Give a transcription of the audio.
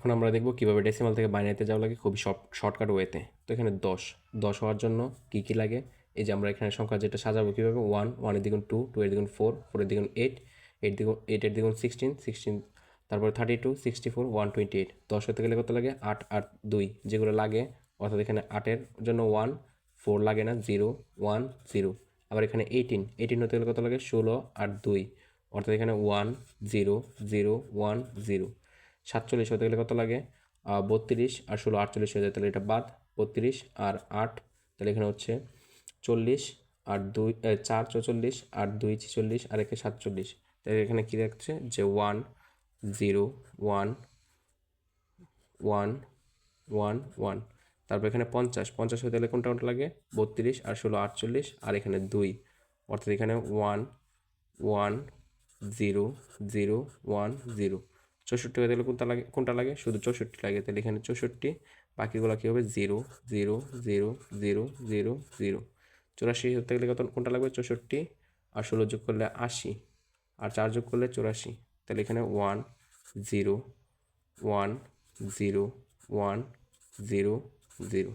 এখন আমরা দেখব কীভাবে ডেসিমাল থেকে বাইনারিতে যাওয়া লাগে খুবই শর্ট শর্টকাট ওয়েতে তো এখানে দশ দশ হওয়ার জন্য কী কী লাগে? এই যে আমরা এখানে সংখ্যা যেটা সাজাবো কীভাবে? ওয়ান ওয়ানের দ্বিগুণ টু টু এর দ্বিগুণ ফোর ফোরের দ্বিগুণ এইট এইট দ্বিগুণ এইটের দ্বিগুণ সিক্সটিন সিক্সটিন তারপরে thirty two sixty four one twenty eight দশ হতে গেলে কত লাগে? আট আট, দুই। যেগুলো লাগে, অর্থাৎ এখানে আটের জন্য ওয়ান ফোর লাগে না জিরো ওয়ান জিরো আবার এখানে এইটিন এইটিন হতে গেলে কত লাগে? ষোলো আর দুই। অর্থাৎ এখানে one zero zero one zero সাতচল্লিশ হতে গেলে কত লাগে? বত্রিশ আর ষোলো আটচল্লিশ হয়ে যায়, তাহলে এটা বাদ। বত্রিশ আর আট, তাহলে এখানে হচ্ছে চল্লিশ আর দুই চার চৌচল্লিশ আর দুই ছেচল্লিশ আর একে সাতচল্লিশ। তাহলে এখানে কী দেখছে? যে one, zero, one one one one. তারপর এখানে পঞ্চাশ পঞ্চাশ হতে গেলে কোনটা কোনটা লাগে? বত্রিশ আর ষোলো আটচল্লিশ আর এখানে দুই। অর্থাৎ এখানে one one, zero zero, one, zero. চৌষট্টি হয়ে গেলে কোনটা লাগে কোনটা লাগে? শুধু চৌষট্টি লাগে। তাহলে এখানে চৌষট্টি, বাকিগুলো কী হবে? Zero zero zero zero zero zero. চুরাশি হতে গেলে কত, কোনটা লাগবে? চৌষট্টি। আর ষোলো যোগ করলে আশি। আর চার যোগ করলে চুরাশি। তাহলে এখানে one, zero one zero one, zero zero.